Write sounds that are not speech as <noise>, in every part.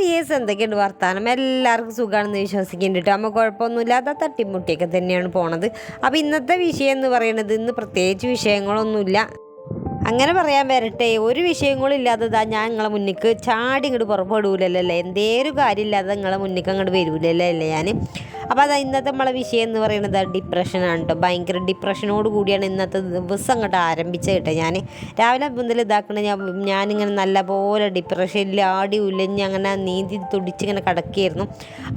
Dears എന്തൊക്കെയുണ്ട് വർത്തമാനം എല്ലാവർക്കും സുഖമാണെന്ന് വിശ്വസിക്കുന്നുണ്ട്. കേട്ടോ നമ്മൾ കുഴപ്പമൊന്നുമില്ലാത്ത തട്ടിമുട്ടിയൊക്കെ തന്നെയാണ് പോണത്. അപ്പോൾ ഇന്നത്തെ വിഷയം എന്ന് പറയുന്നത് ഇന്ന് പ്രത്യേകിച്ച് വിഷയങ്ങളൊന്നുമില്ല. അങ്ങനെ പറയാൻ വരട്ടെ. ഒരു വിഷയങ്ങളും ഇല്ലാത്തതാ ഞാൻ നിങ്ങളെ മുന്നിക്ക് ചാടി ഇങ്ങോട്ട് പുറപ്പെടൂലല്ലോ അല്ലേ എന്തേലും കാര്യമില്ലാതെ നിങ്ങളെ മുന്നിക്ക് അങ്ങോട്ട് വരൂലല്ലോ അല്ലേ ഞാൻ അപ്പോൾ അതാ ഇന്നത്തെ നമ്മളെ വിഷയം എന്ന് പറയുന്നത് ഡിപ്രഷനാണ് കേട്ടോ ഭയങ്കര ഡിപ്രഷനോട് കൂടിയാണ് ഇന്നത്തെ ദിവസം അങ്ങോട്ട് ആരംഭിച്ചത് കേട്ടോ ഞാൻ രാവിലെ മുതൽ ഇതാക്കണ ഞാൻ ഞാനിങ്ങനെ നല്ലപോലെ ഡിപ്രഷനിൽ ആടി ഉലഞ്ഞ് അങ്ങനെ നീന്തി തുടിച്ചിങ്ങനെ കിടക്കുകയായിരുന്നു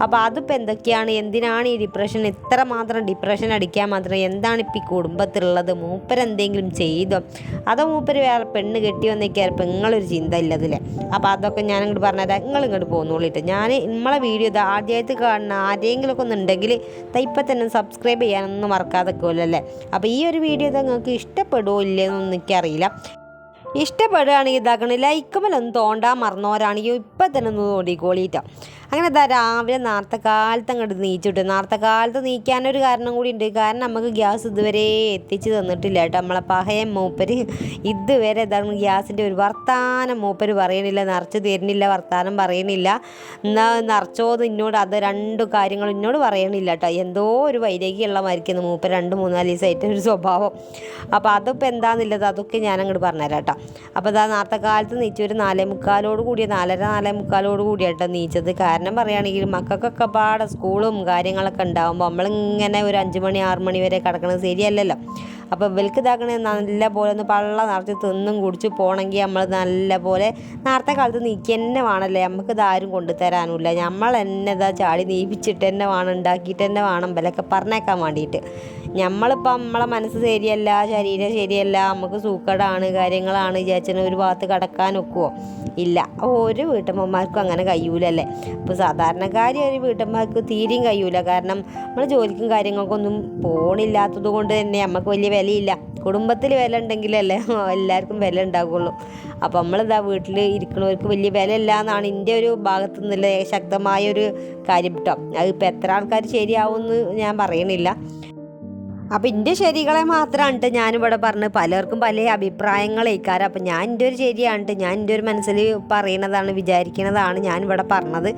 അപ്പോൾ അതിപ്പോൾ എന്തൊക്കെയാണ്? എന്തിനാണ് ഈ ഡിപ്രഷൻ ഇത്ര മാത്രം ഡിപ്രഷൻ അടിക്കാൻ മാത്രം എന്താണ് ഇപ്പോൾ ഈ കുടുംബത്തിലുള്ളത്? മൂപ്പരെന്തെങ്കിലും ചെയ്തോ? അതോ മൂപ്പര് വേറെ പെണ്ണ് കെട്ടി വന്നേക്കാറ് നിങ്ങളൊരു ചിന്ത ഇല്ലതില്ലേ അപ്പോൾ അതൊക്കെ ഞാൻ ഇങ്ങോട്ട് പറഞ്ഞുതരാം നിങ്ങൾ ഇങ്ങോട്ട് പോകുന്നുള്ളിട്ട് ഞാൻ നമ്മളെ വീഡിയോ ഇത് ആദ്യമായിട്ട് കാണുന്ന ആരെങ്കിലുമൊക്കെ ഒന്ന് ഉണ്ടെങ്കിൽ ഇപ്പം തന്നെ സബ്സ്ക്രൈബ് ചെയ്യാനൊന്നും മറക്കാതെ അല്ലേ? അപ്പോൾ ഈ ഒരു വീഡിയോ നിങ്ങൾക്ക് ഇഷ്ടപ്പെടുമോ ഇല്ലയെന്നൊന്നും എനിക്കറിയില്ല. ഇഷ്ടപ്പെടുകയാണെങ്കിൽ ഇതാക്കണം ലൈക്കുമല്ലൊന്നും തോണ്ടാൻ മറന്നവരാണെങ്കിൽ ഇപ്പം തന്നെ ഒന്ന് തോണ്ടിക്കോളിയിട്ടോ അങ്ങനെ ഇതാ രാവിലെ നേരത്തെ കാലത്ത് അങ്ങോട്ട് നീച്ചിട്ട്. നേരത്തെ കാലത്ത് നീക്കാനൊരു കാരണം കൂടി ഉണ്ട് കാരണം നമുക്ക് ഗ്യാസ് ഇതുവരെ എത്തിച്ച് തന്നിട്ടില്ല കേട്ടോ. നമ്മളെ പഹയ മൂപ്പര് ഇതുവരെ ഇതാണ് ഗ്യാസിന്റെ ഒരു വർത്താനം മൂപ്പര് പറയണില്ല നിറച്ച് തരുന്നില്ല വർത്താനം പറയണില്ല. എന്നാ നിറച്ചോത് എന്നോട് അത് രണ്ട് കാര്യങ്ങൾ എന്നോട് പറയണില്ല കേട്ടോ. എന്തോ ഒരു വൈരാഗ്യമുള്ള മരിക്കുന്നു മൂപ്പര് രണ്ട് മൂന്നാൽ ദിവസമായിട്ട് ഒരു സ്വഭാവം. അപ്പോൾ അതിപ്പോൾ എന്താണെന്നുള്ളത് അതൊക്കെ ഞാൻ അങ്ങോട്ട് പറഞ്ഞുതരാം കേട്ടോ. അപ്പോൾ ഇതാ നേരത്തെ കാലത്ത് നീച്ച ഒരു നാലേ മുക്കാലോട് കൂടിയ നാലര നാലേ മുക്കാലോട് കൂടിയാട്ടോ നീച്ചത്. കാരണം പറയുകയാണെങ്കിൽ മക്കൾക്കൊക്കെ പാടെ സ്കൂളും കാര്യങ്ങളൊക്കെ ഉണ്ടാകുമ്പോൾ നമ്മളിങ്ങനെ ഒരു അഞ്ച് മണി ആറ് മണി വരെ കിടക്കണത് ശരിയല്ലല്ലോ. അപ്പോൾ ഇവൽക്ക് ഇതാക്കണേ നല്ല പോലെ ഒന്ന് പള്ള നിറച്ച് തിന്നും കുടിച്ച് പോകണമെങ്കിൽ നമ്മൾ നല്ല പോലെ നേരത്തെ കാലത്ത് നീക്കി തന്നെ വേണമല്ലേ? നമുക്ക് ഇതാരും കൊണ്ടുതരാനുമില്ല നമ്മൾ എന്നെ ഇതാ ചാടി നീപ്പിച്ചിട്ട് തന്നെ വേണം ഉണ്ടാക്കിയിട്ട് തന്നെ വേണം ഇവലൊക്കെ പറഞ്ഞേക്കാൻ വേണ്ടിയിട്ട്. നമ്മളിപ്പോൾ നമ്മളെ മനസ്സ് ശരിയല്ല ശരീരം ശരിയല്ല നമുക്ക് സൂക്കടാണ് കാര്യങ്ങളാണ് വിചാരിച്ചാൽ ഒരു ഭാഗത്ത് കടക്കാൻ ഒക്കുമോ ഇല്ല. ഒരു വീട്ടമ്മമാർക്കും അങ്ങനെ കഴിയൂലല്ലേ. അപ്പോൾ സാധാരണക്കാരി ഒരു വീട്ടമ്മമാർക്ക് തീരെയും കഴിയൂല. കാരണം നമ്മൾ ജോലിക്കും കാര്യങ്ങൾക്കൊന്നും പോണില്ലാത്തത് കൊണ്ട് തന്നെ നമുക്ക് വലിയ വിലയില്ല. കുടുംബത്തിൽ വില ഉണ്ടെങ്കിലല്ലേ <laughs> എല്ലാവർക്കും വില ഉണ്ടാകുള്ളൂ അപ്പോൾ നമ്മളിതാ വീട്ടിൽ ഇരിക്കുന്നവർക്ക് വലിയ വില ഇല്ല എന്നാണ് എന്റെ ഒരു ഭാഗത്തു നിന്നുള്ള ശക്തമായ ഒരു കാര്യം കേട്ടോ അതിപ്പോൾ എത്ര ആൾക്കാർ ശരിയാവുമെന്ന് ഞാൻ പറയണില്ല. അപ്പം എന്റെ ശരികളെ മാത്രമാണ് ഞാനിവിടെ പറഞ്ഞ് പലർക്കും പല അഭിപ്രായങ്ങളേക്കാരം. അപ്പം ഞാൻ എന്റെ ഒരു ശരിയാണ് ഞാൻ എന്റെ ഒരു മനസ്സിൽ പറയണതാണ് വിചാരിക്കുന്നതാണ് ഞാനിവിടെ പറഞ്ഞത്.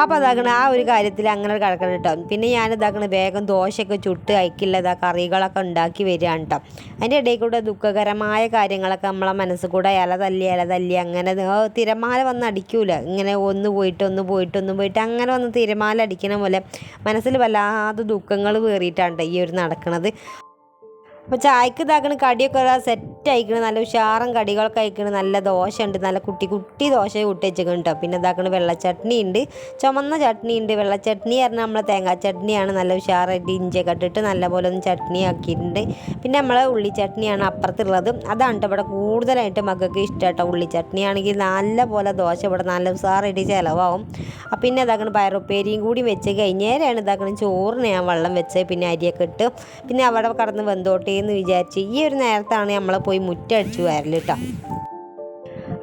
അപ്പോൾ അതാക്കണ ആ ഒരു കാര്യത്തിൽ അങ്ങനെ കിടക്കണം കേട്ടോ പിന്നെ ഞാൻ ഇതാക്കണ വേഗം ദോശയൊക്കെ ചുട്ട് അയക്കില്ല ഇതാ കറികളൊക്കെ ഉണ്ടാക്കി വരികയാണ് കേട്ടോ അതിന്റെ ഇടയിൽ കൂടെ ദുഃഖകരമായ കാര്യങ്ങളൊക്കെ നമ്മളെ മനസ്സിൽ കൂടെ ഇല തല്ലി ഇല തല്ലി അങ്ങനെ തിരമാല വന്ന് അടിക്കൂല. ഇങ്ങനെ ഒന്ന് പോയിട്ട് ഒന്ന് പോയിട്ട് ഒന്ന് പോയിട്ട് അങ്ങനെ വന്ന് തിരമാല അടിക്കണ പോലെ മനസ്സിൽ വല്ലാതെ ദുഃഖങ്ങൾ വേറിയിട്ടാണ് ഈ ഒരു നടക്കണത്. അപ്പോൾ ചായക്ക് ഇതാക്കണ കടിയൊക്കെ സെറ്റ് അയക്കണ നല്ല ഉഷാറും കടികളൊക്കെ അയക്കണ നല്ല ദോശ ഉണ്ട് നല്ല കുട്ടി കുട്ടി ദോശ കൂട്ടി വെച്ചിട്ടുണ്ട് കേട്ടോ പിന്നെ ഇതാക്കണ വെള്ള ചട്നി ഉണ്ട് ചുമന്ന ചട്നി ഉണ്ട് വെള്ള ചട്നി പറഞ്ഞാൽ നമ്മളെ തേങ്ങാ ചട്നിയാണ്. നല്ല ഉഷാറായിട്ട് ഇഞ്ചിയൊക്കെ ഇട്ടിട്ട് നല്ല പോലെ ഒന്ന് ചട്നി ആക്കിയിട്ടുണ്ട്. പിന്നെ നമ്മളെ ഉള്ളി ചട്നിയാണ് അപ്പുറത്തുള്ളത്. അതാണ് കേട്ടോ ഇവിടെ കൂടുതലായിട്ട് മക്കൾക്ക് ഇഷ്ടം കേട്ടോ ഉള്ളി ചട്നി ആണെങ്കിൽ നല്ല പോലെ ദോശ ഇവിടെ നല്ല ഉഷാറായിട്ട് ചിലവാകും അപ്പം പിന്നെ ഇതാക്കണ പയറുപ്പേരിയും കൂടി വെച്ച് കഴിഞ്ഞേരാണ് ഇതാക്കണ ചോറിന് ഞാൻ വെള്ളം വെച്ച് പിന്നെ അരിയൊക്കെ ഇട്ട്. പിന്നെ അവിടെ കടന്ന് വെന്തോട്ടെ. എന്ന് വിചാരിച്ച് ഈ ഒരു നേരത്താണ് നമ്മളെ പോയി മുറ്റടിച്ചു വരൽ കേട്ടോ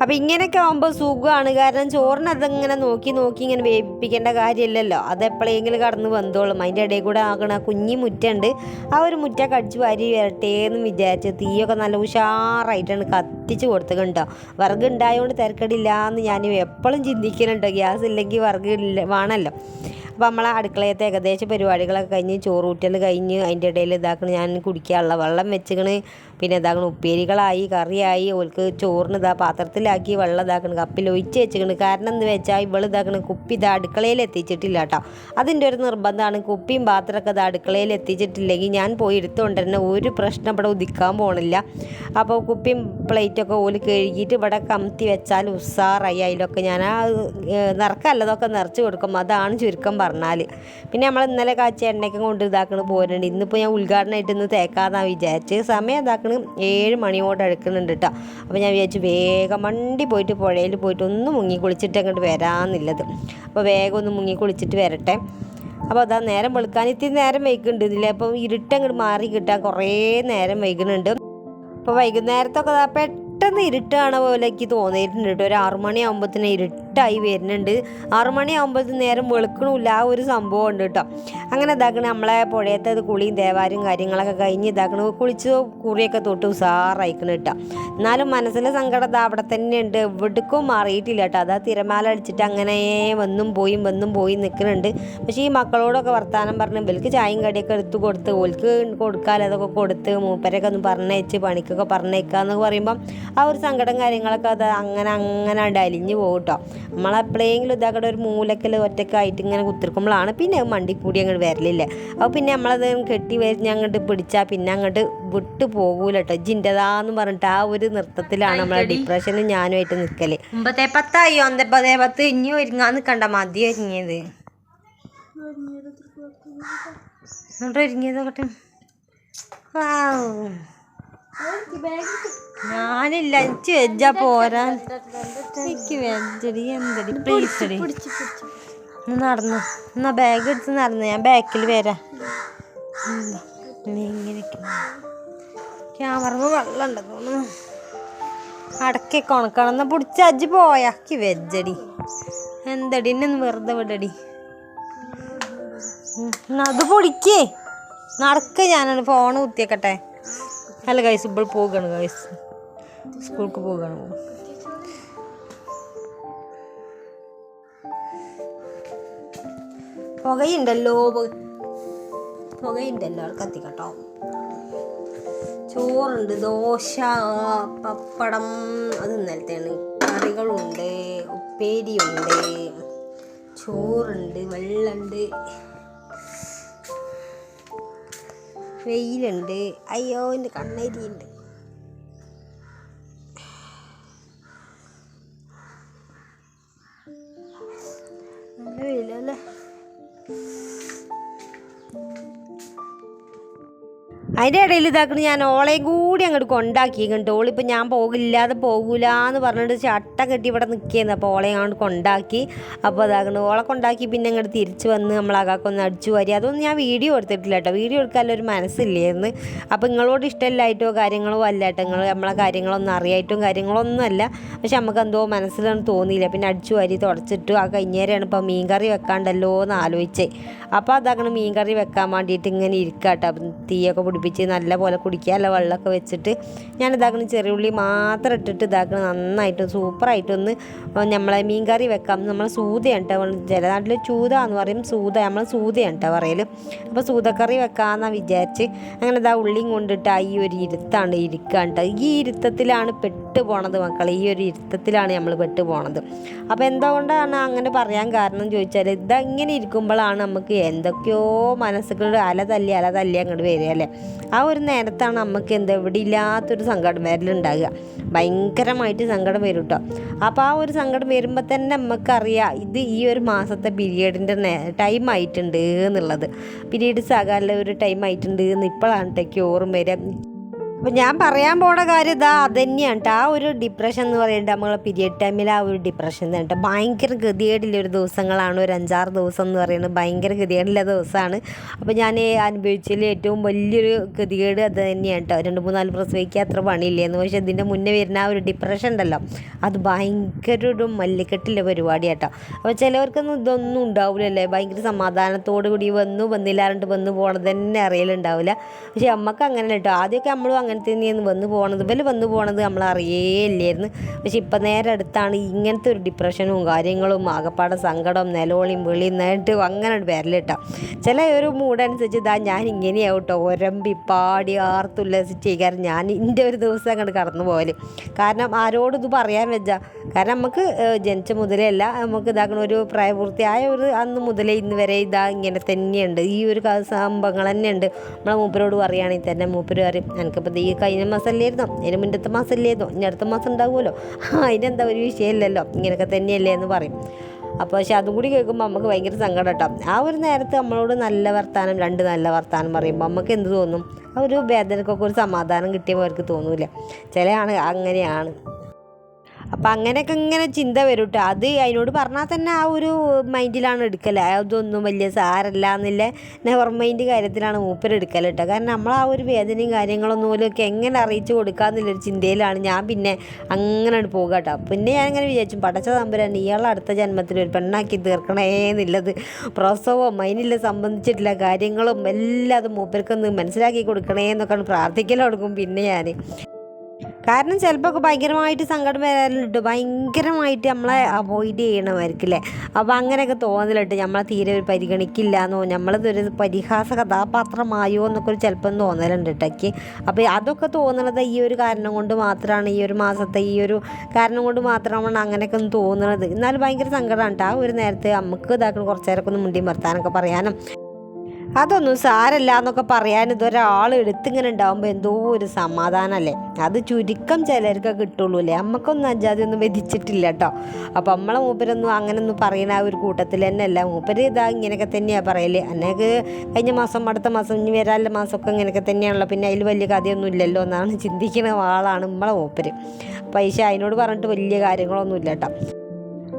അപ്പം ഇങ്ങനെയൊക്കെ ആകുമ്പോൾ സുഖമാണ് കാരണം ചോറിന് അതിങ്ങനെ നോക്കി നോക്കി ഇങ്ങനെ വേവിപ്പിക്കേണ്ട കാര്യമില്ലല്ലോ. അത് എപ്പോഴെങ്കിലും കടന്ന് വന്നോളും അതിന്റെ ഇടയിൽ കൂടെ ആകണ കുഞ്ഞി മുറ്റുണ്ട്. ആ ഒരു മുറ്റ കടിച്ച് വാരി വരട്ടെ എന്ന് വിചാരിച്ച് തീയൊക്കെ നല്ല ഉഷാറായിട്ടാണ് കത്തിച്ച് കൊടുത്തുകൊണ്ടോ വിറക് ഉണ്ടായതുകൊണ്ട് തിരക്കടില്ല എന്ന് ഞാൻ എപ്പോഴും ചിന്തിക്കുന്നുണ്ടോ ഗ്യാസ് ഇല്ലെങ്കിൽ വിറക് ഇല്ല വേണമല്ലോ അപ്പോൾ നമ്മളെ അടുക്കളയത്തെ ഏകദേശം പരിപാടികളൊക്കെ കഴിഞ്ഞ് ചോറൂറ്റൽ കഴിഞ്ഞ് അതിന്റെ ഇടയിൽ ഇതാക്കണ ഞാൻ കുടിക്കാനുള്ള വെള്ളം വെച്ചിക്കണ്. പിന്നെ ഇതാക്കണ ഉപ്പേരികളായി കറിയായി ഓൾക്ക് ചോറിന് ഇതാ പാത്രത്തിലാക്കി വെള്ളം ഇതാക്കണ കപ്പിൽ ഒഴിച്ച് വെച്ചിക്കണ്. കാരണം എന്ന് വെച്ചാൽ ഇവൾ ഇതാക്കണ കുപ്പി ഇതാ അടുക്കളയിൽ എത്തിച്ചിട്ടില്ല കേട്ടോ അതിന്റെ ഒരു നിർബന്ധമാണ് കുപ്പിയും പാത്രമൊക്കെ ഇത് അടുക്കളയിൽ എത്തിച്ചിട്ടില്ലെങ്കിൽ ഞാൻ പോയി എടുത്തുകൊണ്ട് തന്നെ ഒരു പ്രശ്നം ഇവിടെ ഉദിക്കാൻ പോകണില്ല അപ്പോൾ കുപ്പിയും പ്ലേറ്റൊക്കെ ഓൽ കഴുകിയിട്ട് ഇവിടെ കമത്തി വെച്ചാൽ ഉസാറായി അതിലൊക്കെ ഞാൻ ആ നിറക്കല്ലതൊക്കെ നിറച്ച് കൊടുക്കും. അതാണ് ചുരുക്കം പറഞ്ഞാൽ പിന്നെ നമ്മൾ ഇന്നലെ കാച്ച എണ്ണയ്ക്കും കൊണ്ട് ഇതാക്കണ പോരുന്നുണ്ട് ഇന്നിപ്പോൾ ഞാൻ ഉദ്ഘാടനമായിട്ട് ഇന്ന് തേക്കാന്നാണ് വിചാരിച്ച് സമയം ഇതാക്കണ ഏഴ് മണിയോട് അടുക്കുന്നുണ്ട് കേട്ടോ അപ്പോൾ ഞാൻ വിചാരിച്ചു വേഗം വണ്ടി പോയിട്ട് പുഴയിൽ പോയിട്ട് ഒന്ന് മുങ്ങി കുളിച്ചിട്ട് അങ്ങോട്ട് വരാമെന്നുള്ളത് അപ്പോൾ വേഗം ഒന്ന് മുങ്ങി കുളിച്ചിട്ട് വരട്ടെ. അപ്പോൾ അതാ നേരം വെളുക്കാൻ ഇത്തിരി നേരം വൈകുന്നുണ്ട് ഇതില്ലേ അപ്പം ഇരുട്ടങ്ങോട്ട് മാറി കിട്ടാൻ കുറേ നേരം വൈകുന്നുണ്ട് അപ്പോൾ വൈകുന്നേരത്തൊക്കെ ദാ പെട്ടെന്ന് ഇരുട്ടാണ് പോലേക്ക് തോന്നിയിട്ടുണ്ട് കേട്ടോ. ഒരു ആറുമണി ഇരുട്ടായി വരുന്നുണ്ട്. ആറുമണി ആകുമ്പോഴത്തേന് നേരം വെളുക്കണമില്ല ആ ഒരു സംഭവം ഉണ്ട് കേട്ടോ. അങ്ങനെ ഇതാക്കണ നമ്മളെ പുഴയത്തെ കുളിയും ദേവാരും കാര്യങ്ങളൊക്കെ കഴിഞ്ഞ് ഇതാക്കണ കുളിച്ച് കുറിയൊക്കെ തൊട്ട് ഉസാറായിക്കണം കേട്ടോ. എന്നാലും മനസ്സിലെ സങ്കടം അവിടെ തന്നെ ഉണ്ട്. എവിടേക്കും മാറിയിട്ടില്ല കേട്ടോ. അതാ തിരമാല അടിച്ചിട്ട് അങ്ങനെ വന്നും പോയും വന്നും പോയി നിൽക്കുന്നുണ്ട് പക്ഷേ ഈ മക്കളോടൊക്കെ വർത്തമാനം പറഞ്ഞ് ഇവർക്ക് ചായയും കടിയൊക്കെ എടുത്ത് കൊടുത്ത് ഓൽക്ക് കൊടുക്കാൻ അതൊക്കെ കൊടുത്ത് മൂപ്പരൊക്കെ ഒന്ന് പറഞ്ഞയച്ച് പണിക്കൊക്കെ പറഞ്ഞേക്കാന്ന് പറയുമ്പം ആ ഒരു സങ്കടം കാര്യങ്ങളൊക്കെ അത് അങ്ങനെ അങ്ങനെ അലിഞ്ഞു പോകും കേട്ടോ നമ്മളെപ്പോഴെങ്കിലും ഇതാക്കടെ ഒരു മൂലക്കൽ ഒറ്റക്കായിട്ട് ഇങ്ങനെ കുത്തിർക്കുമ്പോഴാണ് പിന്നെ മണ്ടി കൂടി അങ്ങോട്ട് വരലില്ല. അപ്പോൾ പിന്നെ നമ്മളത് കെട്ടി വരിഞ്ഞ് അങ്ങോട്ട് പിടിച്ചാൽ പിന്നെ അങ്ങോട്ട് വിട്ടു പോകൂല കേട്ടോ ജിന്റെതാന്ന് പറഞ്ഞിട്ട് ആ ഒരു നൃത്തത്തിലാണ് നമ്മളെ ഡിപ്രഷനും ഞാനുമായിട്ട് നിൽക്കൽ ഒമ്പതേ പത്തായി ഒമ്പതേ പത്ത് ഇനി ഒരുങ്ങാൻ നിൽക്കണ്ട മതി ഒരുങ്ങിയത്. എന്നിട്ട് ഒരുങ്ങിയത് നോക്കട്ടെ വാവ്. ഞാനില്ല എനിക്ക് വെജാ പോരാ. എനിക്ക് വെജടി എന്തടി? പ്ലീസടി നടന്നു. എന്നാ ബാഗ് എടുത്ത് നടന്നു. ഞാൻ ബാക്കിൽ വരാം. ഇങ്ങനെ ക്യാമറ വെള്ളം ഉണ്ട് തോന്നുന്നു. കൊണക്കണം എന്നാ പിടിച്ച അജ്ജ് പോയാക്കി വെജടി എന്തടി? എന്നെ വെറുതെ വിടടി. അത് പൊടിക്കേ. നടക്ക ഞാനാണ് ഫോൺ കുത്തിയേക്കട്ടെ. അല്ല ഗൈസ് ഇപ്പോൾ പോവുകയാണ് ഗൈസ് സ്കൂൾക്ക് പോവുകയാണ്. പുകയുണ്ടല്ലോ പുക- പുകയുണ്ടല്ലോ അത് കത്തിക്കട്ടോ. ചോറുണ്ട് ദോശ പപ്പടം അത് ഇന്നലത്തെയാണ്. കറികളുണ്ട് ഉപ്പേരിയുണ്ട് ചോറുണ്ട് വെള്ളമുണ്ട് വെയിലുണ്ട്. അയ്യോ എന്റെ കണ്ണരിയുണ്ട്. നല്ല വെയിലല്ലേ? അതിന്റെ ഇടയിൽ ഇതാക്കണ ഞാൻ ഓളെയും കൂടി അങ്ങോട്ട് കൊണ്ടാക്കി. കണ്ടു ഓളിപ്പോൾ ഞാൻ പോകില്ലാതെ പോകൂല എന്ന് പറഞ്ഞിട്ട് ചട്ട കെട്ടി ഇവിടെ നിൽക്കുകയെന്ന് അപ്പോൾ ഓളെ അങ്ങോട്ട് കൊണ്ടാക്കി. അപ്പോൾ അതാകണം ഓളെ കൊണ്ടാക്കി പിന്നെ അങ്ങോട്ട് തിരിച്ച് വന്ന് നമ്മളാക്കൊന്ന് അടിച്ചു വരി. അതൊന്നും ഞാൻ വീഡിയോ എടുത്തിട്ടില്ല കേട്ടോ. വീഡിയോ എടുക്കാനുള്ള ഒരു മനസ്സില്ലായിരുന്നു അപ്പോൾ നിങ്ങളോട് ഇഷ്ടമില്ലായിട്ടോ കാര്യങ്ങളോ അല്ല കേട്ടോ. നിങ്ങൾ നമ്മളെ കാര്യങ്ങളൊന്നും അറിയായിട്ടും കാര്യങ്ങളൊന്നും അല്ല. പക്ഷെ നമുക്ക് എന്തോ മനസ്സിലൊന്നും തോന്നിയില്ല. പിന്നെ അടിച്ചു വരി തുടച്ചിട്ടു ആ കഴിഞ്ഞേരാണ് ഇപ്പോൾ മീൻകറി വെക്കാണ്ടല്ലോ എന്ന് ആലോചിച്ചേ. അപ്പോൾ അതാകണം മീൻകറി വെക്കാൻ വേണ്ടിയിട്ട് ഇങ്ങനെ ഇരിക്കാം കേട്ടോ. തീയൊക്കെ പിടിപ്പിച്ച് നല്ല പോലെ കുടിക്കുക. അല്ല വെള്ളമൊക്കെ വെച്ചിട്ട് ഞാൻ ഇതാക്കണ ചെറിയ ഉള്ളി മാത്രം ഇട്ടിട്ട് ഇതാക്കണം നന്നായിട്ട് സൂപ്പറായിട്ടൊന്ന് നമ്മളെ മീൻ കറി വെക്കാം. നമ്മൾ സൂതയാണ് കേട്ടോ ചില നാട്ടിൽ ചൂത എന്ന് പറയും. സൂത നമ്മൾ സൂതയാണ് കേട്ടോ പറയൽ അപ്പോൾ സൂതക്കറി വെക്കാമെന്നാണ് വിചാരിച്ച് അങ്ങനെ ഇതാ ഉള്ളിയും കൊണ്ടിട്ട് ഈ ഒരു ഇരുത്താണ് ഇരിക്കുക കേട്ടോ ഈ ഇരുത്തത്തിലാണ് പെട്ട് പോണത് മക്കളെ. ഈ ഒരു ഇരുത്തത്തിലാണ് നമ്മൾ പെട്ട് പോണത്. അപ്പോൾ എന്തുകൊണ്ടാണ് അങ്ങനെ പറയാൻ കാരണം ചോദിച്ചാൽ ഇതാ ഇങ്ങനെ ഇരിക്കുമ്പോഴാണ് നമുക്ക് എന്തൊക്കെയോ മനസ്സുകൾ അല തല്ലി അല തല്ലി അങ്ങോട്ട് വരിക അല്ലേ? ആ ഒരു നേരത്താണ് നമുക്ക് എന്താ ഇവിടെ ഇല്ലാത്തൊരു സങ്കടം വരലുണ്ടാകുക. ഭയങ്കരമായിട്ട് സങ്കടം വരും കേട്ടോ അപ്പോൾ ആ ഒരു സങ്കടം വരുമ്പോൾ തന്നെ നമുക്കറിയാം ഇത് ഈ ഒരു മാസത്തെ പീരീഡിന്റെ ടൈം ആയിട്ടുണ്ട് എന്നുള്ളത്. പീരീഡ്സ് ആകാനുള്ള ഒരു ടൈം ആയിട്ടുണ്ട് എന്ന് ഇപ്പോഴാണ് കേട്ടോ ഓർമ്മ വരിക അപ്പം ഞാൻ പറയാൻ പോണ കാര്യം ഇതാ അതന്നെയാണ് കേട്ടോ ആ ഒരു ഡിപ്രഷൻ എന്ന് പറയുന്നത് നമ്മളെ പീരിയഡ് ടൈമിൽ ആ ഒരു ഡിപ്രഷൻ കേട്ടോ ഭയങ്കര ഗതികേടില്ല ഒരു ദിവസങ്ങളാണ്. ഒരു അഞ്ചാറ് ദിവസം എന്ന് പറയുന്നത് ഭയങ്കര ഗതികേടില്ല ദിവസമാണ് അപ്പോൾ ഞാൻ അനുഭവിച്ചതിൽ ഏറ്റവും വലിയൊരു ഗതികേട് അത് തന്നെയാണ് കേട്ടോ രണ്ട് മൂന്നാൽ പ്രസവിക്ക് അത്ര പണിയില്ലായിരുന്നു പക്ഷേ ഇതിന്റെ മുന്നേ വരുന്ന ആ ഒരു ഡിപ്രഷൻ ഉണ്ടല്ലോ അത് ഭയങ്കര ഒരു മല്ലിക്കെട്ടിലെ പരിപാടി കേട്ടോ അപ്പോൾ ചിലവർക്കൊന്നും ഇതൊന്നും ഉണ്ടാവില്ലല്ലേ ഭയങ്കര സമാധാനത്തോടു കൂടി വന്നു വന്നില്ലാണ്ട് വന്നു പോണത് തന്നെ അറിയലുണ്ടാവില്ല പക്ഷേ നമുക്ക് അങ്ങനെ കേട്ടോ ആദ്യമൊക്കെ നമ്മളും അങ്ങനെ തന്നെയാണ് വന്നു പോകണത് ഇവൽ വന്നു പോകണത് നമ്മൾ അറിയേയില്ലായിരുന്നു. പക്ഷെ ഇപ്പം നേരെ അടുത്താണ് ഇങ്ങനത്തെ ഒരു ഡിപ്രഷനും കാര്യങ്ങളും ആകപ്പാടെ സങ്കടം നിലവിളിയും വിളിയും നേട്ട് അങ്ങനെ വരലിട്ടോ. ചില ഒരു മൂടനുസരിച്ച് ഇതാ ഞാൻ ഇങ്ങനെയാവും കേട്ടോ ഒരമ്പി പാടി ആർത്തുല്ലസിച്ച് കാരണം ഞാൻ എന്റെ ഒരു ദിവസം അങ്ങോട്ട് കടന്നു പോകൽ കാരണം ആരോടും ഇത് പറയാൻ വെച്ച കാരണം നമുക്ക് ജനിച്ച മുതലേ അല്ല നമുക്ക് ഇതാക്കണ ഒരു പ്രായപൂർത്തിയായ ഒരു അന്ന് മുതലേ ഇന്ന് വരെ ഇതാ ഇങ്ങനെ തന്നെയുണ്ട്. ഈ ഒരു സംഭവങ്ങൾ തന്നെയുണ്ട്. നമ്മളെ മൂപ്പരോട് പറയുകയാണെങ്കിൽ തന്നെ. മൂപ്പര് പറയും എനിക്കിപ്പോൾ ഈ കഴിഞ്ഞ മാസമല്ലായിരുന്നോ അതിന് മുന്നത്തെ മാസമല്ലായിരുന്നോ ഇനി അടുത്ത മാസം ഉണ്ടാവുമല്ലോ? അതിനെന്താ ഒരു വിഷയമില്ലല്ലോ? ഇങ്ങനെയൊക്കെ തന്നെയല്ലേ എന്ന് പറയും. അപ്പോൾ പക്ഷെ അതും കൂടി കേൾക്കുമ്പോൾ നമുക്ക് ഭയങ്കര സങ്കടം കേട്ടോ. ആ ഒരു നേരത്ത് നമ്മളോട് നല്ല വർത്താനം രണ്ട് നല്ല വർത്താനം പറയുമ്പോൾ നമുക്ക് എന്ത് തോന്നും? ആ ഒരു വേദനക്കൊക്കെ ഒരു സമാധാനം കിട്ടിയവർക്ക് തോന്നൂല. ചില ആണ് അങ്ങനെയാണ്. അപ്പം അങ്ങനെയൊക്കെ ഇങ്ങനെ ചിന്ത വരും കേട്ടോ അത് അതിനോട് പറഞ്ഞാൽ തന്നെ ആ ഒരു മൈൻഡിലാണ് എടുക്കൽ അതൊന്നും വലിയ സാരല്ല എന്നുള്ള നെവർ മൈൻഡ് കാര്യത്തിലാണ് മൂപ്പർ എടുക്കൽ കേട്ടോ കാരണം നമ്മൾ ആ ഒരു വേദനയും കാര്യങ്ങളൊന്നും പോലെയൊക്കെ എങ്ങനെ അറിയിച്ചു കൊടുക്കാമെന്നുള്ളൊരു ചിന്തയിലാണ് ഞാൻ പിന്നെ അങ്ങനെ പോകുക കേട്ടോ പിന്നെ ഞാൻ ഇങ്ങനെ വിചാരിച്ചു പടച്ച തമ്പുരാൻ ഇയാൾ അടുത്ത ജന്മത്തിൽ ഒരു പെണ്ണാക്കി തീർക്കണേ എന്നുള്ളത്. പ്രസവവും അതിനുള്ള സംബന്ധിച്ചിട്ടുള്ള കാര്യങ്ങളും എല്ലാം അത് മൂപ്പർക്കൊന്ന് മനസ്സിലാക്കി കൊടുക്കണേ എന്നൊക്കെയാണ് പ്രാർത്ഥിക്കൽ തുടങ്ങും പിന്നെ ഞാൻ കാരണം ചിലപ്പോൾ ഭയങ്കരമായിട്ട് സങ്കടം വരാറുണ്ട് ഭയങ്കരമായിട്ട് നമ്മളെ അവോയ്ഡ് ചെയ്യണമായിരിക്കില്ലേ? അപ്പോൾ അങ്ങനെയൊക്കെ തോന്നലുണ്ട്. നമ്മളെ തീരെ ഒരു പരിഗണിക്കില്ല എന്നോ നമ്മളതൊരു പരിഹാസ കഥാപാത്രമായോ എന്നൊക്കെ ഒരു ചിലപ്പം തോന്നലുണ്ട് ഇട്ടയ്ക്ക് അപ്പോൾ അതൊക്കെ തോന്നണത് ഈ ഒരു കാരണം കൊണ്ട് മാത്രമാണ് ഈ ഒരു മാസത്തെ ഈ ഒരു കാരണം കൊണ്ട് മാത്രമാണ് അങ്ങനെയൊക്കെ ഒന്ന് തോന്നണത്. എന്നാലും ഭയങ്കര സങ്കടമാണ് ആ ഒരു നേരത്തെ നമുക്ക് ഇതാക്കണം കുറച്ച് നേരമൊക്കെ ഒന്ന് മുണ്ടി വർത്താനൊക്കെ പറയാനും. അതൊന്നും സാരല്ല എന്നൊക്കെ പറയാൻ ഇതൊരാൾ എടുത്തിങ്ങനെ ഉണ്ടാകുമ്പോൾ എന്തോ ഒരു സമാധാനമല്ലേ അത് ചുരുക്കം ചിലർക്ക് കിട്ടുള്ളൂ അല്ലേ നമുക്കൊന്നും അഞ്ചാതി ഒന്നും വിധിച്ചിട്ടില്ല കേട്ടോ അപ്പോൾ നമ്മളെ മൂപ്പരൊന്നും അങ്ങനെയൊന്നും പറയുന്ന ആ ഒരു കൂട്ടത്തിൽ തന്നെ അല്ല. മൂപ്പര് ഇതാ ഇങ്ങനെയൊക്കെ തന്നെയാണ് പറയല്ലേ എന്നേക്ക് കഴിഞ്ഞ മാസം അടുത്ത മാസം ഇനി വരാനുള്ള മാസമൊക്കെ ഇങ്ങനെയൊക്കെ തന്നെയാണല്ലോ. പിന്നെ അതിൽ വലിയ കഥയൊന്നും ഇല്ലല്ലോ എന്നാണ് ചിന്തിക്കുന്ന ആളാണ് നമ്മളെ മൂപ്പര്. പൈസ അതിനോട് പറഞ്ഞിട്ട് വലിയ കാര്യങ്ങളൊന്നും ഇല്ല കേട്ടോ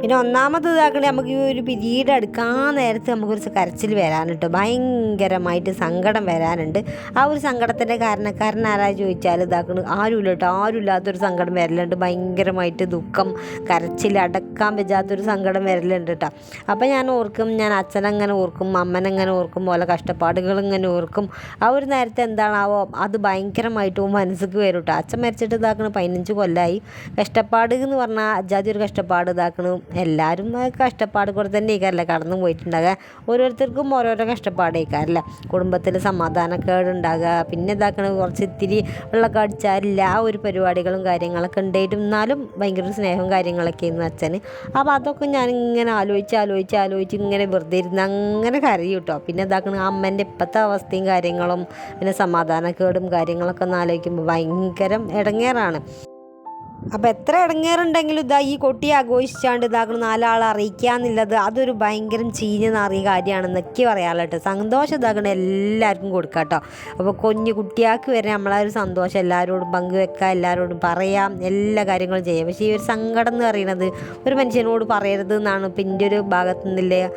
പിന്നെ ഒന്നാമത് ഇതാക്കണേ നമുക്ക് ഈ ഒരു പിരീഡ് എടുക്കാൻ നേരത്ത് നമുക്കൊരു കരച്ചിൽ വരാനുണ്ട്. ഭയങ്കരമായിട്ട് സങ്കടം വരാനുണ്ട്. ആ ഒരു സങ്കടത്തിന്റെ കാരണക്കാരൻ ആരാ ചോദിച്ചാൽ ഇതാക്കണ ആരുമില്ല കേട്ടോ ആരുമില്ലാത്തൊരു സങ്കടം വരലുണ്ട്. ഭയങ്കരമായിട്ട് ദുഃഖം കരച്ചിൽ അടക്കാൻ പറ്റാത്തൊരു സങ്കടം വരലുണ്ട് കേട്ടോ അപ്പം ഞാൻ ഓർക്കും ഞാൻ അച്ഛനങ്ങനെ ഓർക്കും അമ്മനങ്ങനെ ഓർക്കും പോലെ കഷ്ടപ്പാടുകൾ ഇങ്ങനെ ഓർക്കും. ആ ഒരു നേരത്തെ എന്താണാവോ അത് ഭയങ്കരമായിട്ട് മനസ്സിക്ക് വരും കേട്ടോ അച്ഛൻ മരിച്ചിട്ട് ഇതാക്കണ പതിനഞ്ച് കൊല്ലമായി കഷ്ടപ്പാട് എന്ന് പറഞ്ഞാൽ അജാതി ഒരു കഷ്ടപ്പാട് ഇതാക്കണ. എല്ലാവരും കഷ്ടപ്പാട് കൂടെ തന്നെ ഇക്കാരല്ലേ കടന്നു പോയിട്ടുണ്ടാകുക ഓരോരുത്തർക്കും ഓരോരോ കഷ്ടപ്പാടേക്കാരല്ല കുടുംബത്തിൽ സമാധാനക്കേട് ഉണ്ടാകുക പിന്നെ ഇതാക്കണ കുറച്ച് ഇത്തിരി ഉള്ള അടിച്ചാലില്ല. ആ ഒരു പരിപാടികളും കാര്യങ്ങളൊക്കെ ഉണ്ടായിട്ടും എന്നാലും ഭയങ്കര സ്നേഹവും കാര്യങ്ങളൊക്കെ ആയിരുന്നു അച്ഛന്. അപ്പോൾ അതൊക്കെ ഞാൻ ഇങ്ങനെ ആലോചിച്ച് ആലോചിച്ച് ആലോചിച്ച് ഇങ്ങനെ വെറുതെ ഇരുന്ന് അങ്ങനെ കരയും കേട്ടോ. പിന്നെ ഇതാക്കണ അമ്മേന്റെ ഇപ്പോഴത്തെ അവസ്ഥയും കാര്യങ്ങളും പിന്നെ സമാധാനക്കേടും കാര്യങ്ങളൊക്കെ ഒന്ന് ആലോചിക്കുമ്പോൾ ഭയങ്കരം ഇടങ്ങേറാണ്. അപ്പോൾ എത്ര ഇടങ്ങേറുണ്ടെങ്കിലും ഇതാ ഈ കൊട്ടിയെ ആഘോഷിച്ചാണ്ട് ഇതാക്കണം നാലാളെ അറിയിക്കുക എന്നുള്ളത് അതൊരു ഭയങ്കരം ചീഞ്ഞ നാറിയ പറയാമല്ലോ കേട്ടോ. സന്തോഷം ഇതാക്കണ എല്ലാവർക്കും കൊടുക്കാം കേട്ടോ. അപ്പോൾ കുഞ്ഞു കുട്ടിയാൾക്ക് വരെ നമ്മളാ ഒരു സന്തോഷം എല്ലാവരോടും പങ്കുവെക്കാം എല്ലാവരോടും പറയാം എല്ലാ കാര്യങ്ങളും ചെയ്യാം. പക്ഷേ ഈ ഒരു സങ്കടം എന്ന് പറയുന്നത് ഒരു മനുഷ്യനോട് പറയരുത് എന്നാണ് ഇപ്പം എന്റെ ഒരു ഭാഗത്തു നിന്നുള്ള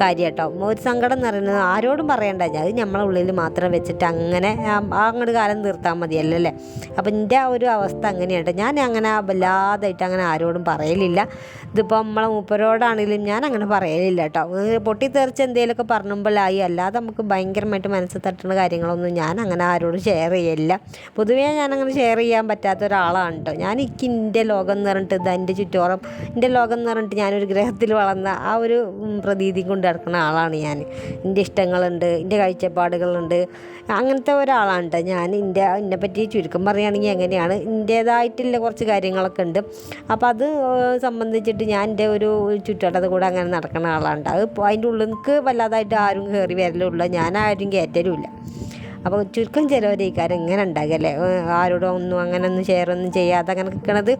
കാര്യം കേട്ടോ. ഒരു സങ്കടം എന്ന് പറയുന്നത് ആരോടും പറയണ്ട. അത് നമ്മളെ ഉള്ളിൽ മാത്രം വെച്ചിട്ട് അങ്ങനെ അങ്ങോട്ട് കാലം തീർത്താൽ മതിയല്ലോ അപ്പം എന്റെ ആ ഒരു അവസ്ഥ അങ്ങനെയാണ് ഞാൻ അങ്ങനെ വല്ലാതായിട്ട് അങ്ങനെ ആരോടും പറയലില്ല. ഇതിപ്പോൾ നമ്മളെ മൂപ്പരോടാണെങ്കിലും ഞാൻ അങ്ങനെ പറയലില്ല കേട്ടോ പൊട്ടിത്തെറിച്ച് എന്തെങ്കിലുമൊക്കെ പറഞ്ഞുമ്പോഴായി അല്ലാതെ നമുക്ക് ഭയങ്കരമായിട്ട് മനസ്സിൽ തട്ടുന്ന കാര്യങ്ങളൊന്നും ഞാൻ അങ്ങനെ ആരോടും ഷെയർ ചെയ്യില്ല പൊതുവേ ഞാനങ്ങനെ ഷെയർ ചെയ്യാൻ പറ്റാത്ത ഒരാളാണ് കേട്ടോ ഞാൻ എനിക്ക് എന്റെ ലോകം എന്ന് പറഞ്ഞിട്ട് ഇതാ എന്റെ ചുറ്റോറം എന്റെ ലോകം എന്ന് പറഞ്ഞിട്ട് ഞാനൊരു ഗ്രഹത്തിൽ വളർന്ന ആ ഒരു പ്രതീതി കൊണ്ട് നടക്കുന്ന ആളാണ് ഞാൻ എന്റെ ഇഷ്ടങ്ങളുണ്ട് എന്റെ കാഴ്ചപ്പാടുകളുണ്ട്. അങ്ങനത്തെ ഒരാളാണ് കേട്ടോ ഞാൻ എന്റെ എന്നെ പറ്റി ചുരുക്കം പറയുകയാണെങ്കിൽ എങ്ങനെയാണ് എന്റേതായിട്ടുള്ള കുറച്ച് കാര്യങ്ങളൊക്കെ ഉണ്ട്. അപ്പോൾ അത് സംബന്ധിച്ചിട്ട് ഞാൻ എന്റെ ഒരു ചുറ്റുവട്ടത്ത് കൂടെ അങ്ങനെ നടക്കുന്ന ആളാണ് കേട്ടോ അത് അതിന്റെ ഉള്ളിൽ എനിക്ക് വല്ലാതായിട്ട് ആരും കയറി വരലുമില്ല. ഞാൻ ആരും കയറ്റലുമില്ല അപ്പോൾ ചുരുക്കം ചിലവർ ഈ കാര്യം ഇങ്ങനെ ഉണ്ടാകല്ലേ ആരോടും ഒന്നും അങ്ങനെ ഒന്നും ഷെയർ ഒന്നും ചെയ്യാതെ അങ്ങനെ നിൽക്കണത്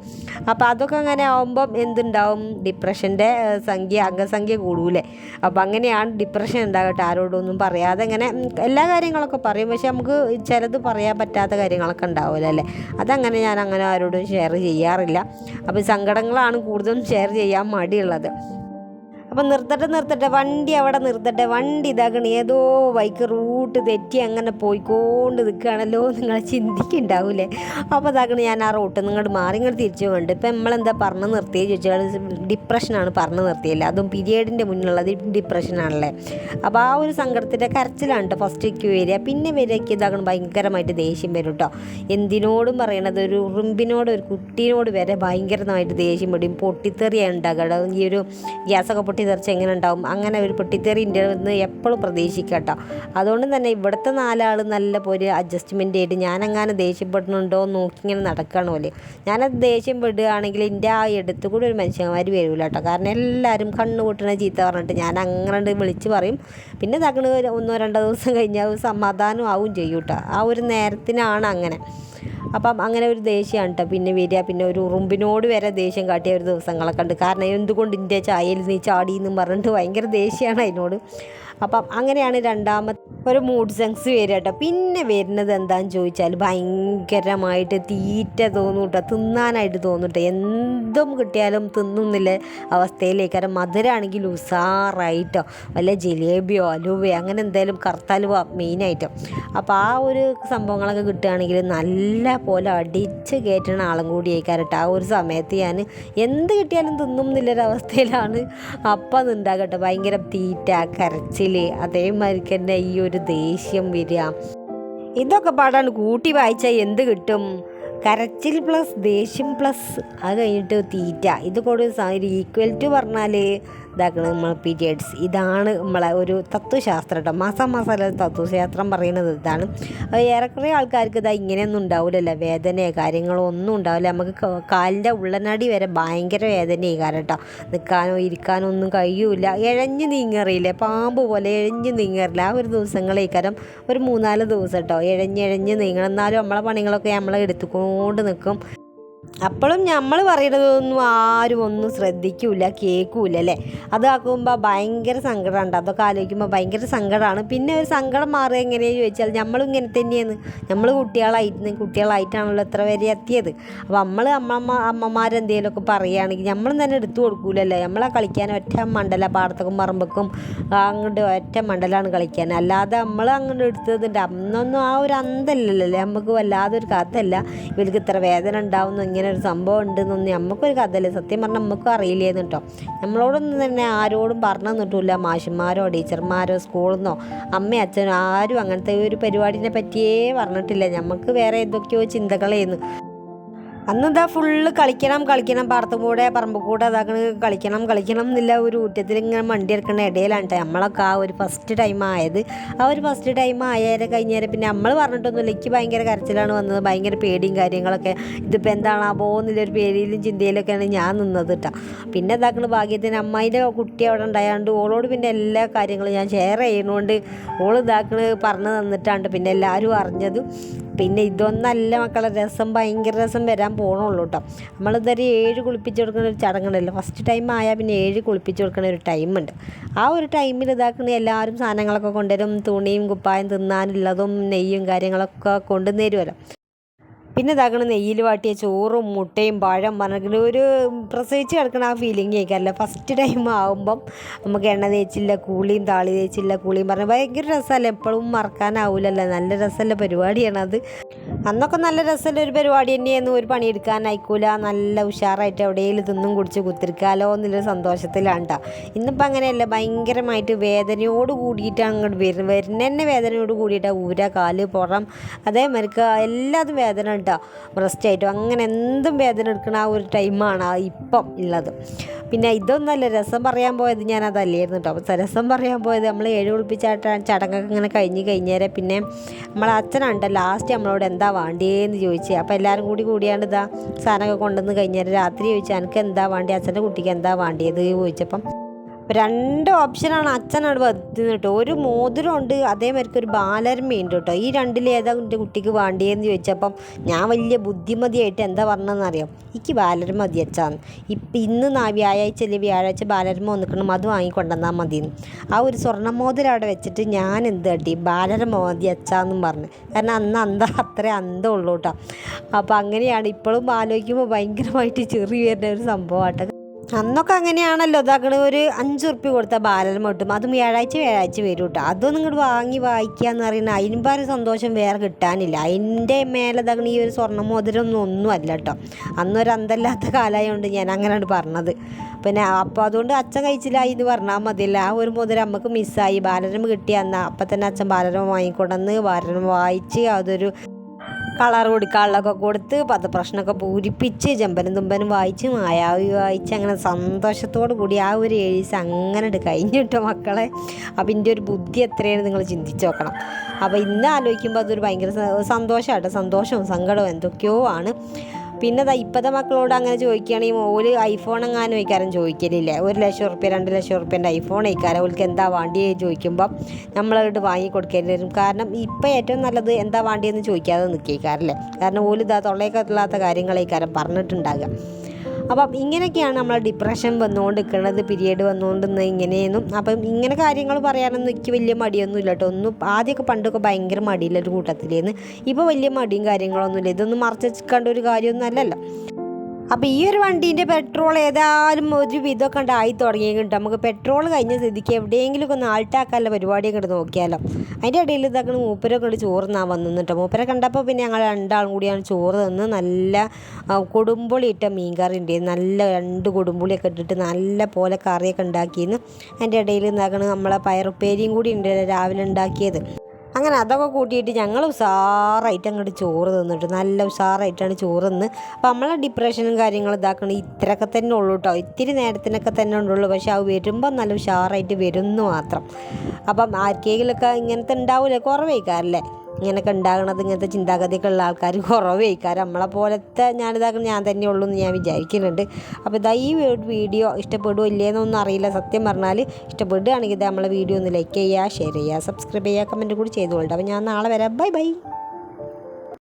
അപ്പോൾ അതൊക്കെ അങ്ങനെ ആകുമ്പം എന്തുണ്ടാവും? ഡിപ്രഷന്റെ സംഖ്യ അംഗസംഖ്യ കൂടൂലേ അപ്പോൾ അങ്ങനെയാണ് ഡിപ്രഷൻ ഉണ്ടാകട്ടെ ആരോടൊന്നും പറയാതെ ഇങ്ങനെ എല്ലാ കാര്യങ്ങളൊക്കെ പറയും. പക്ഷെ നമുക്ക് ചിലത് പറയാൻ പറ്റാത്ത കാര്യങ്ങളൊക്കെ ഉണ്ടാവില്ല അല്ലേ? അതങ്ങനെ ഞാൻ അങ്ങനെ ആരോടും ഷെയർ ചെയ്യാറില്ല. അപ്പോൾ സങ്കടങ്ങളാണ് കൂടുതലും ഷെയർ ചെയ്യാൻ മടിയുള്ളത്. അപ്പം നിർത്തട്ടെ നിർത്തട്ടെ. വണ്ടി അവിടെ നിർത്തട്ടെ. വണ്ടി ഇതാക്കണം. ഏതോ ബൈക്ക് റൂട്ട് തെറ്റി അങ്ങനെ പോയിക്കൊണ്ട് നിൽക്കുകയാണല്ലോ നിങ്ങൾ ചിന്തിക്കുന്നുണ്ടാവൂലേ അപ്പോൾ ഇതാക്കണ ഞാൻ ആ റൂട്ട് നിങ്ങോട്ട് മാറി ഇങ്ങോട്ട് തിരിച്ചു കൊണ്ട് ഇപ്പം നമ്മളെന്താ പറഞ്ഞ് നിർത്തിയത് ചോദിച്ചാൽ ഡിപ്രഷനാണ് പറഞ്ഞ് നിർത്തിയില്ല. അതും പീരിയഡിന്റെ മുന്നിലുള്ളത് ഡിപ്രഷനാണല്ലേ അപ്പോൾ ആ ഒരു സങ്കടത്തിന്റെ കരച്ചിലാണ് കേട്ടോ ഫസ്റ്റ് വരിക. പിന്നെ വരയ്ക്ക് ഇതാക്കണം ഭയങ്കരമായിട്ട് ദേഷ്യം വരും കേട്ടോ എന്തിനോടും പറയണത്? ഒരു ഉറുമ്പിനോട് ഒരു കുട്ടീനോട് വരെ ഭയങ്കരമായിട്ട് ദേഷ്യം വരും. പൊട്ടിത്തെറിയാണ് ഉണ്ടാകുക ഈ ഒരു ഗ്യാസൊക്കെ പൊട്ടിത്തെറിച്ച് എങ്ങനെ ഉണ്ടാവും അങ്ങനെ ഒരു പൊട്ടിത്തെറി ഇന്ത്യ നിന്ന് എപ്പോഴും പ്രതീക്ഷിക്കട്ടോ. കേട്ടോ അതുകൊണ്ട് തന്നെ ഇവിടുത്തെ നാലാൾ നല്ല ഒരു അഡ്ജസ്റ്റ്മെന്റ് ആയിട്ട് ഞാനങ്ങനെ ദേഷ്യപ്പെടുന്നുണ്ടോ എന്ന് നോക്കി ഇങ്ങനെ നടക്കുകയാണ് പോലെ ഞാനത് ദേഷ്യം പെടുകയാണെങ്കിൽ എന്റെ ആ എടുത്തു കൂടി ഒരു മനുഷ്യന്മാർ വരില്ല കേട്ടോ കാരണം എല്ലാവരും കണ്ണു കൂട്ടണ ചീത്ത പറഞ്ഞിട്ട് ഞാൻ അങ്ങനെ വിളിച്ച് പറയും. പിന്നെ തകണ് ഒന്നോ രണ്ടോ ദിവസം കഴിഞ്ഞാൽ സമാധാനം ആവും ചെയ്യൂട്ടോ. ആ ഒരു നേരത്തിനാണ് അങ്ങനെ. അപ്പം അങ്ങനെ ഒരു ദേഷ്യമാണ് കേട്ടോ പിന്നെ വരിക പിന്നെ ഒരു ഉറുമ്പിനോട് വരെ ദേഷ്യം കാട്ടിയ ഒരു ദിവസങ്ങളൊക്കെ ഉണ്ട്. കാരണം എന്തുകൊണ്ട് ഇന്ത്യ ചായയിൽ നീ ചാടി എന്നും പറഞ്ഞിട്ട് ഭയങ്കര ദേഷ്യമാണ് അതിനോട്. അപ്പം അങ്ങനെയാണ് രണ്ടാമത്തെ ഒരു മൂഡ് സെങ്സ് വരിക കേട്ടോ. പിന്നെ വരുന്നത് എന്താണെന്ന് ചോദിച്ചാൽ ഭയങ്കരമായിട്ട് തീറ്റ തോന്നും കേട്ടോ. തിന്നാനായിട്ട് തോന്നും കേട്ടോ. എന്തും കിട്ടിയാലും തിന്നുന്നില്ല അവസ്ഥയിലേക്ക്. കാരണം മധുരമാണെങ്കിൽ ഉസാറായിട്ടോ. വല്ല ജിലേബിയോ അലുവയോ അങ്ങനെ എന്തായാലും കറുത്തലുവ മെയിനായിട്ടോ. അപ്പോൾ ആ ഒരു സംഭവങ്ങളൊക്കെ കിട്ടുകയാണെങ്കിൽ നല്ല പോലെ അടിച്ച് കയറ്റണ ആളും കൂടി ആയിക്കാരട്ടോ ആ ഒരു സമയത്ത് ഞാൻ എന്ത് കിട്ടിയാലും തിന്നും എന്നുള്ളൊരവസ്ഥയിലാണ് അപ്പം ഉണ്ടാകട്ടെ ഭയങ്കര തീറ്റ കരച്ചിൽ അതേമാതിരി തന്നെ ഈ ഒരു ദേഷ്യം വരിക. ഇതൊക്കെ പാടാണ് കൂട്ടി വായിച്ചാൽ എന്ത് കിട്ടും? കരച്ചിൽ പ്ലസ് ദേഷ്യം പ്ലസ് അത് കഴിഞ്ഞിട്ട് തീറ്റ. ഇത് കൂടെ ഈക്വൽ ടു പറഞ്ഞാൽ ഇതാക്കണ നമ്മൾ പീരിയഡ്സ് ഇതാണ് നമ്മളെ ഒരു തത്വശാസ്ത്രം കേട്ടോ. മാസം മാസം തത്വശാസ്ത്രം പറയുന്നത് ഇതാണ്. ഏറെക്കുറെ ആൾക്കാർക്ക് ഇതാ ഇങ്ങനെയൊന്നും ഉണ്ടാവില്ലല്ലോ വേദനയോ കാര്യങ്ങളോ ഒന്നും ഉണ്ടാവില്ല. നമുക്ക് കാലിന്റെ ഉള്ളനടി വരെ ഭയങ്കര വേദനയായി കാരണം കേട്ടോ. നിൽക്കാനോ ഇരിക്കാനോ ഒന്നും കഴിയൂല. ഇഴഞ്ഞ് നീങ്ങറിയില്ല? പാമ്പ് പോലെ ഇഴഞ്ഞ് നീങ്ങറില്ല ആ ഒരു ദിവസങ്ങളേക്കാരം ഒരു മൂന്നാൽ ദിവസം കേട്ടോ. ഇഴഞ്ഞ് നീങ്ങണം. എന്നാലും നമ്മളെ പണികളൊക്കെ നമ്മളെ എടുത്തുകൊണ്ട് നിൽക്കും. അപ്പോഴും നമ്മൾ പറയുന്നതൊന്നും ആരും ഒന്നും ശ്രദ്ധിക്കൂല കേൾക്കൂല അല്ലേ? അതാക്കുമ്പോൾ ഭയങ്കര സങ്കടമുണ്ട് അതൊക്കെ ആലോചിക്കുമ്പോൾ ഭയങ്കര സങ്കടമാണ് പിന്നെ ഒരു സങ്കടം മാറുക എങ്ങനെയാണെന്ന് ചോദിച്ചാൽ നമ്മളും ഇങ്ങനെ തന്നെയാണ്. നമ്മൾ കുട്ടികളായിട്ട് കുട്ടികളായിട്ടാണല്ലോ എത്ര വരെ എത്തിയത്. അപ്പോൾ നമ്മൾ അമ്മമ്മ അമ്മമാരെന്തെങ്കിലുമൊക്കെ പറയുകയാണെങ്കിൽ നമ്മളും തന്നെ എടുത്തു കൊടുക്കൂലല്ലോ? നമ്മളെ കളിക്കാൻ ഒറ്റ മണ്ടല പാടത്തക്കും പറമ്പക്കും അങ്ങോട്ട് ഒറ്റ മണ്ടലാണ് കളിക്കാൻ. അല്ലാതെ നമ്മൾ അങ്ങോട്ട് എടുത്തതുണ്ട് അന്നൊന്നും ആ ഒരു അന്തല്ലല്ലോ നമുക്ക് വല്ലാതെ ഒരു കഥയല്ല. ഇവർക്ക് ഇത്ര വേദന ഉണ്ടാവുന്നു ഇങ്ങനെ ഒരു സംഭവം ഉണ്ടെന്നൊന്നും നമുക്കൊരു കഥയല്ല. സത്യം പറഞ്ഞാൽ നമുക്കും അറിയില്ലേന്ന് കേട്ടോ. നമ്മളോടൊന്നും തന്നെ ആരോടും പറഞ്ഞു തന്നിട്ടില്ല മാഷന്മാരോ ടീച്ചർമാരോ സ്കൂളിൽ നിന്നോ അമ്മ അച്ഛനോ ആരും അങ്ങനത്തെ ഒരു പരിപാടിനെ പറ്റിയേ പറഞ്ഞിട്ടില്ല. നമുക്ക് വേറെ എന്തൊക്കെയോ ചിന്തകളേന്ന് അന്നെന്താ ഫുള്ള് കളിക്കണം കളിക്കണം പാടത്ത് കൂടെ പറമ്പ് കൂടെ കളിക്കണം കളിക്കണം എന്നില്ല ഒരു ഊറ്റത്തിൽ ഇങ്ങനെ മണ്ടി എടുക്കുന്ന ഇടയിലാണ് കേട്ടോ നമ്മളൊക്കെ ആ ഒരു ഫസ്റ്റ് ടൈം ആയത്. ആ ഒരു ഫസ്റ്റ് ടൈം ആയാലും കഴിഞ്ഞേരെ പിന്നെ നമ്മൾ പറഞ്ഞിട്ടൊന്നുമില്ല. എനിക്ക് ഭയങ്കര കരച്ചിലാണ് വന്നത്. ഭയങ്കര പേടിയും കാര്യങ്ങളൊക്കെ. ഇതിപ്പോൾ എന്താണാവോ എന്നുള്ളൊരു പേടിയിലും ചിന്തയിലൊക്കെയാണ് ഞാൻ നിന്നത് കേട്ടോ പിന്നെ ഇതാക്കണ ഭാഗ്യത്തിന് അമ്മായിന്റെ കുട്ടി അവിടെ ഉണ്ടായതുകൊണ്ട് ഓളോട് പിന്നെ എല്ലാ കാര്യങ്ങളും ഞാൻ ഷെയർ ചെയ്യുന്നതുകൊണ്ട് ഓൾ ഇതാക്കണ് പറഞ്ഞു തന്നിട്ടാണ്ട് പിന്നെ എല്ലാവരും അറിഞ്ഞത്. പിന്നെ ഇതൊന്നല്ല മക്കളെ രസം ഭയങ്കര രസം വരാൻ പോകണുള്ളൂ കേട്ടോ നമ്മളിതൊരു ഏഴ് കുളിപ്പിച്ച് കൊടുക്കുന്ന ഒരു ചടങ്ങുണ്ടല്ലോ. ഫസ്റ്റ് ടൈം ആയാൽ പിന്നെ ഏഴ് കുളിപ്പിച്ച് കൊടുക്കുന്ന ഒരു ടൈമുണ്ട് ആ ഒരു ടൈമിൽ ഇതാക്കുന്ന എല്ലാവരും സാധനങ്ങളൊക്കെ കൊണ്ടുവരും. തുണിയും കുപ്പായം തിന്നാനുള്ളതും നെയ്യും കാര്യങ്ങളൊക്കെ കൊണ്ടുവന്നേരുമല്ലോ പിന്നെ ഇതാക്കണ നെയ്യിൽ വാട്ടിയ ചോറും മുട്ടയും പഴം പറഞ്ഞിട്ട് ഒരു പ്രസവിച്ച് കിടക്കണ ആ ഫീലിംഗ് കേൾക്കാറില്ല ഫസ്റ്റ് ടൈം ആകുമ്പം നമുക്ക് എണ്ണ തേച്ചില്ല കൂളിയും താളി തേച്ചില്ല കൂളിയും പറഞ്ഞ ഭയങ്കര രസമല്ലേ? എപ്പോഴും മറക്കാനാവില്ലല്ലോ നല്ല രസമല്ല പരിപാടിയാണ് അത്. അന്നൊക്കെ നല്ല രസമുള്ള ഒരു പരിപാടി തന്നെയായിരുന്നു. ഒരു പണിയെടുക്കാനായിക്കൂല. നല്ല ഉഷാറായിട്ട് എവിടെയെങ്കിലും തിന്നും കുടിച്ച് കുത്തിരിക്കാലോ എന്നുള്ളൊരു സന്തോഷത്തിലാണ് കേട്ടോ ഇന്നിപ്പോൾ അങ്ങനെയല്ല. ഭയങ്കരമായിട്ട് വേദനയോട് കൂടിയിട്ട് അങ്ങോട്ട് വരുന്നത് വരുന്ന തന്നെ വേദനയോട് കൂടിയിട്ടാണ് ഊര കാൽ പുറം അതേമാതിരിക്ക് എല്ലാതും വേദന കേട്ടോ. ബ്രസ്റ്റ് ആയിട്ടും അങ്ങനെ എന്തും വേദന എടുക്കുന്ന ആ ഒരു ടൈമാണ് ആ ഇപ്പം ഉള്ളത്. പിന്നെ ഇതൊന്നല്ല രസം പറയാൻ പോയത് ഞാൻ അതല്ലായിരുന്നു കേട്ടോ. അപ്പോൾ രസം പറയാൻ പോയത് നമ്മൾ ഏഴ് കുളിപ്പിച്ചായിട്ട് ചടങ്ങൊക്കെ ഇങ്ങനെ കഴിഞ്ഞ് കഴിഞ്ഞേരെ പിന്നെ നമ്മളെ അച്ഛനുണ്ട് ലാസ്റ്റ് നമ്മളോട് എന്താ വേണ്ടിയെന്ന് ചോദിച്ചത് അപ്പോൾ എല്ലാവരും കൂടി കൂടിയാണ്ട് ഇതാ സാധനമൊക്കെ കൊണ്ടുവന്ന് കഴിഞ്ഞേരെ. രാത്രി ചോദിച്ചാൽ എനിക്ക് എന്താ വേണ്ടി? അച്ഛന്റെ കുട്ടിക്ക് എന്താ വേണ്ടിയത് ചോദിച്ചപ്പം രണ്ട് ഓപ്ഷനാണ് അച്ഛനോട് വരുന്നത് കേട്ടോ ഒരു മോതിരം ഉണ്ട് അതേമാതിരിക്ക് ഒരു ബാലരമയുണ്ട് കേട്ടോ. ഈ രണ്ടിലേതാ എന്റെ കുട്ടിക്ക് വേണ്ടിയെന്ന് ചോദിച്ചപ്പം ഞാൻ വലിയ ബുദ്ധിമതിയായിട്ട് എന്താ പറഞ്ഞതെന്നറിയാം? എനിക്ക് ബാലരമ മതി അച്ഛാന്ന് ഇപ്പം ഇന്ന് നാ വ്യാഴാഴ്ച അല്ലെങ്കിൽ വ്യാഴാഴ്ച ബാലരമ വന്നിക്കണം അത് വാങ്ങിക്കൊണ്ടുവന്നാൽ മതി ആ ഒരു സ്വർണ മോതിരം അവിടെ വെച്ചിട്ട് ഞാൻ എന്ത് കട്ടി? ബാലരമ മതി അച്ഛാന്നും പറഞ്ഞു. കാരണം അന്ന് അന്ത അത്ര അന്തമുള്ളൂ കേട്ടോ. അപ്പോൾ അങ്ങനെയാണ് ഇപ്പോഴും ആലോചിക്കുമ്പോൾ ഭയങ്കരമായിട്ട് ചെറിയ വരുന്ന ഒരു സംഭവമാട്ടോ അന്നൊക്കെ അങ്ങനെയാണല്ലോ. ഇതാക്കണ ഒരു അഞ്ച് ഉറുപ്പ്യ കൊടുത്ത ബാലരമ കിട്ടും അതും വ്യാഴാഴ്ച വ്യാഴാഴ്ച വരും കേട്ടോ അതൊന്നും ഇങ്ങോട്ട് വാങ്ങി വായിക്കുക എന്ന് പറയുന്നത് അതിനുമ്പാരും സന്തോഷം വേറെ കിട്ടാനില്ല. അതിന്റെ മേലെ ഇതാക്കണ ഈ ഒരു സ്വർണ മോതിരമൊന്നും ഒന്നും അല്ല കേട്ടോ അന്നൊരു അന്തല്ലാത്ത കാലമായതുകൊണ്ട് ഞാൻ അങ്ങനെയാണ് പറഞ്ഞത്. പിന്നെ അപ്പോൾ അതുകൊണ്ട് അച്ഛൻ കഴിച്ചില്ലായി എന്ന് പറഞ്ഞാൽ മതിയല്ല. ആ ഒരു മോതിരം നമുക്ക് മിസ്സായി ബാലരമ കിട്ടിയ അന്ന് അപ്പം തന്നെ അച്ഛൻ ബാലരമ വാങ്ങിക്കൊണ്ടെന്ന് ബാലരമ വായിച്ച് അതൊരു കളർ കൊടുക്കാനുള്ളതൊക്കെ കൊടുത്ത് പത്ത് പ്രശ്നമൊക്കെ പൂരിപ്പിച്ച് ചെമ്പനും തുമ്പനും വായിച്ച് മായാവി വായിച്ച് അങ്ങനെ സന്തോഷത്തോടു കൂടി ആ ഒരു ഏഴീസ് അങ്ങനെ കഴിഞ്ഞിട്ടോ മക്കളെ. അപ്പം ഇതിന്റെ ഒരു ബുദ്ധി എത്രയാണ് നിങ്ങൾ ചിന്തിച്ച് നോക്കണം. അപ്പോൾ ഇന്ന് ആലോചിക്കുമ്പോൾ അതൊരു ഭയങ്കര സന്തോഷമായിട്ട് സന്തോഷവും സങ്കടവും എന്തൊക്കെയോ ആണ്. പിന്നെ ഇപ്പോഴത്തെ മക്കളോട് അങ്ങനെ ചോദിക്കുകയാണെങ്കിൽ മോൾ ഐഫോൺ എങ്ങാനും വയ്ക്കാറും ചോദിക്കലില്ലേ. ഒരു ലക്ഷം ഉറുപ്പ്യ രണ്ട് ലക്ഷം ഉറുപ്പ്യന്റെ ഐഫോൺ വയ്ക്കാരം അവൾക്ക് എന്താ വേണ്ടിയേ ചോദിക്കുമ്പോൾ നമ്മളോട് വാങ്ങി കൊടുക്കേണ്ടി വരും. കാരണം ഇപ്പം ഏറ്റവും നല്ലത് എന്താ വേണ്ടിയെന്ന് ചോദിക്കാതെ നിൽക്കേക്കാരല്ലേ കാരണം ഓൽ ഇതാ ഇല്ലാത്ത കാര്യങ്ങളേക്കാരം പറഞ്ഞിട്ടുണ്ടാകുക അപ്പം ഇങ്ങനെയൊക്കെയാണ് നമ്മളെ ഡിപ്രഷൻ വന്നുകൊണ്ട് നിൽക്കുന്നത് പീരീഡ് വന്നുകൊണ്ട് ഇങ്ങനെയൊന്നും. അപ്പം ഇങ്ങനെ കാര്യങ്ങൾ പറയാനൊന്നും എനിക്ക് വലിയ മടിയൊന്നും ഇല്ല കേട്ടോ. ഒന്നും ആദ്യമൊക്കെ പണ്ടൊക്കെ ഭയങ്കര മടിയില്ല ഒരു കൂട്ടത്തിലേന്ന്. ഇപ്പോൾ വലിയ മടിയും കാര്യങ്ങളൊന്നുമില്ല ഇതൊന്നും മറച്ചു വെച്ചിക്കേണ്ട ഒരു കാര്യമൊന്നും അല്ലല്ലോ. അപ്പോൾ ഈ ഒരു വണ്ടീന്റെ പെട്രോൾ ഏതായാലും ഒരു വിധമൊക്കെ ഉണ്ടായി തുടങ്ങിയിട്ടുണ്ട്. നമുക്ക് പെട്രോൾ കഴിഞ്ഞ സ്ഥിതിക്ക് എവിടെയെങ്കിലും ഒന്ന് ആൾട്ടാക്കാനുള്ള പരിപാടിയൊക്കെ ഉണ്ട് നോക്കിയാലോ. അതിന്റെ ഇടയിൽ ഇതാക്കണ മൂപ്പരൊക്കെ ഉണ്ട് ചോറ് നാ വന്നിട്ട് മൂപ്പരെ കണ്ടപ്പോൾ പിന്നെ ഞങ്ങൾ രണ്ടാളും കൂടിയാണ് ചോറ് തന്ന് നല്ല കൊടുമ്പുളി ഇട്ട മീൻകറി ഉണ്ട് നല്ല രണ്ട് കൊടുമ്പുളിയൊക്കെ ഇട്ടിട്ട് നല്ല പോലെ കറിയൊക്കെ ഉണ്ടാക്കിയെന്ന് അതിന്റെ ഇടയിൽ എന്താക്കണം നമ്മളെ പയറുപ്പേരിയും കൂടി ഉണ്ട് രാവിലെ ഉണ്ടാക്കിയത് അങ്ങനെ അതൊക്കെ കൂട്ടിയിട്ട് ഞങ്ങൾ ഉഷാറായിട്ട് അങ്ങോട്ട് ചോറ് തിന്നിട്ട് നല്ല ഉഷാറായിട്ടാണ് ചോറ് തിന്ന്. അപ്പം നമ്മളെ ഡിപ്രഷനും കാര്യങ്ങളും ഇതാക്കണം ഇത്രയൊക്കെ തന്നെ ഉള്ളൂ കേട്ടോ ഇത്തിരി നേരത്തിനൊക്കെ തന്നെ ഉള്ളൂ പക്ഷെ അത് വരുമ്പോൾ നല്ല ഉഷാറായിട്ട് വരുന്നു മാത്രം. അപ്പം ആർക്കെങ്കിലുമൊക്കെ ഇങ്ങനത്തെ ഉണ്ടാവില്ലേ കുറവേക്കാരല്ലേ? ഇങ്ങനെയൊക്കെ ഉണ്ടാകണത് ഇങ്ങനത്തെ ചിന്താഗതിയൊക്കെ ഉള്ള ആൾക്കാർ കുറവേക്കാരം. നമ്മളെ പോലത്തെ ഞാനിതാക്കുന്ന ഞാൻ തന്നെ ഉള്ളൂ എന്ന് ഞാൻ വിചാരിക്കുന്നുണ്ട് അപ്പോൾ ഇതാ ഈ വീഡിയോ ഇഷ്ടപ്പെടുമോ ഇല്ലേന്നൊന്നും അറിയില്ല. സത്യം പറഞ്ഞാൽ ഇഷ്ടപ്പെടുകയാണെങ്കിൽ ഇത് നമ്മളെ വീഡിയോ ഒന്ന് ലൈക്ക് ചെയ്യുക ഷെയർ ചെയ്യുക സബ്സ്ക്രൈബ് ചെയ്യുക കമന്റ് കൂടി ചെയ്തുകൊള്ളട്ടെ അപ്പോൾ ഞാൻ നാളെ വരാം. Bye bye